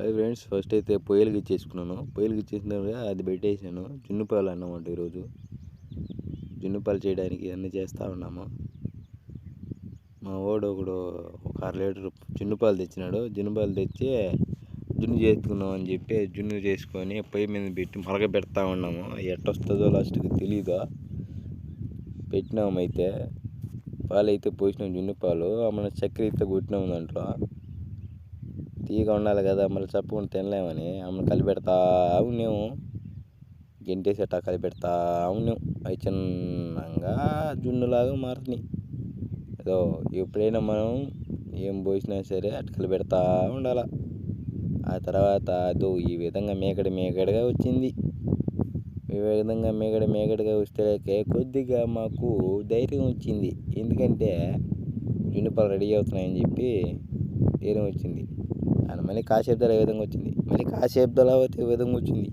అది friends first అయితే పొయ్యిలకి ఇచ్చేసుకున్నాను పొయ్యిలకి ఇచ్చేసిన అది పెట్టేసాను. జున్నుపాలు అన్నమాట ఈరోజు. జున్నుపాలు చేయడానికి అన్నీ చేస్తూ ఉన్నాము. మా వాడు ఒకడు ఒక అర లీటర్ జున్నుపాలు తెచ్చినాడు. జున్నుపాలు తెచ్చి జున్ను చేసుకుందాం అని చెప్పి జున్ను చేసుకొని పొయ్యి మీద పెట్టి మరగ పెడతా ఉన్నాము. ఎట్టొస్తుందో లాస్ట్కి తెలీదు? పెట్టినాము అయితే. పాలు అయితే పోసినాం జున్ను పాలు. మన చక్కెర అయితే కొట్టినాము దాంట్లో. తీగ ఉండాలి కదా మళ్ళీ చప్పుకొని తినలేమని. అమ్మ కలిపెడతా ఉన్నాము గెంటేసేట కలిపెడతా ఉన్నాం అవి చిన్నగా జున్నులాగా మారుతున్నాయి. ఏదో ఎప్పుడైనా మనం ఏం పోసినా సరే అటు కలిపెడతా ఉండాల? ఆ తర్వాత అదో ఈ విధంగా మేకడి మేకడిగా వచ్చింది. ఈ విధంగా మేకడి మేకడిగా వస్తే కొద్దిగా మాకు ధైర్యం వచ్చింది. ఎందుకంటే జున్నుపాలు రెడీ అవుతున్నాయని చెప్పి ధైర్యం వచ్చింది. అని మళ్ళీ కాసేపుదల ఏ విధంగా వచ్చింది? మళ్ళీ కాసేపుదల ఏ విధంగా వచ్చింది?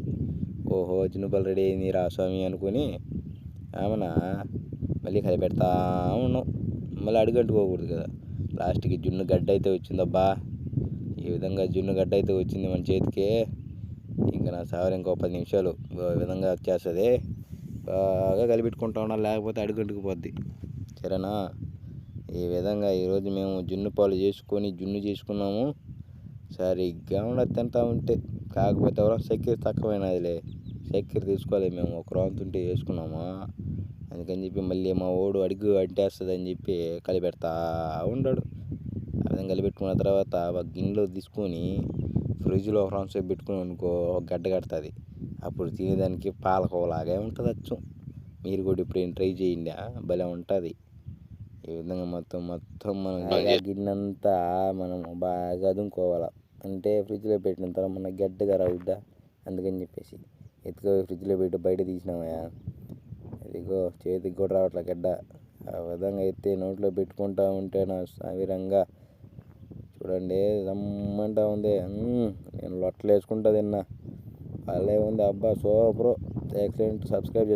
ఓహో జున్నుపాలు రెడీ అయింది రా స్వామి అనుకొని ఆమెన మళ్ళీ కలిపెడతా ఉన్నాం. మళ్ళీ అడుగంటుకోకూడదు కదా. లాస్ట్కి జున్ను గడ్డ అయితే వచ్చిందబ్బా. ఈ విధంగా జున్ను గడ్డ అయితే వచ్చింది మన చేతికే? ఇంకా నా సావర్ ఇంకో పది నిమిషాలు ఈ విధంగా వచ్చేస్తుంది. బాగా కలిపెట్టుకుంటా ఉండాలి లేకపోతే అడుగంటుకుపోద్ది సరేనా? ఈ విధంగా ఈరోజు మేము జున్ను పాలు చేసుకొని జున్ను చేసుకున్నాము. సరిగ్గా ఉండదు తింటా ఉంటే. కాకపోతే ఎవరో చక్కెర తక్కువైనదిలే. చక్కెర తీసుకోవాలి మేము. ఒక రాంత్ ఉంటే వేసుకున్నాము అందుకని చెప్పి మళ్ళీ మా ఓడు అడుగు అంటేస్తుందని చెప్పి కలిపెడతా ఉన్నాడు ఆ విధంగా కలిపెట్టుకున్న తర్వాత ఒక గిన్నెలో తీసుకొని ఫ్రిడ్జ్లో ఒక రౌండ్ సేపు పెట్టుకుని అనుకో ఒక గడ్డ కడుతుంది. అప్పుడు తినేదానికి పాలకోవలాగే ఉంటుంది అచ్చు మీరు కూడా ఇప్పుడు ట్రై చేయండి భలే ఉంటుంది. ఈ విధంగా మొత్తం మొత్తం మనం గిన్నెంతా మనం బాగా అదుముకోవాలి అంటే ఫ్రిడ్జ్లో పెట్టిన తర్వాత మన గడ్డగా రావుద్దా అందుకని చెప్పేసి. ఎత్తుకో ఫ్రిడ్జ్లో పెట్టి బయట తీసినామయ్యా. ఇదిగో చేతికి కూడా రావట్లే గడ్డ. ఆ విధంగా ఎత్తి నోట్లో పెట్టుకుంటా ఉంటే నా సవిరంగా చూడండి రమ్మంటా ఉంది. నేను లొట్టలు వేసుకుంటా తిన్నా. వాళ్ళే ఉంది అబ్బా సూపర్. ఎక్సలెంట్. సబ్స్క్రైబ్ చేసుకో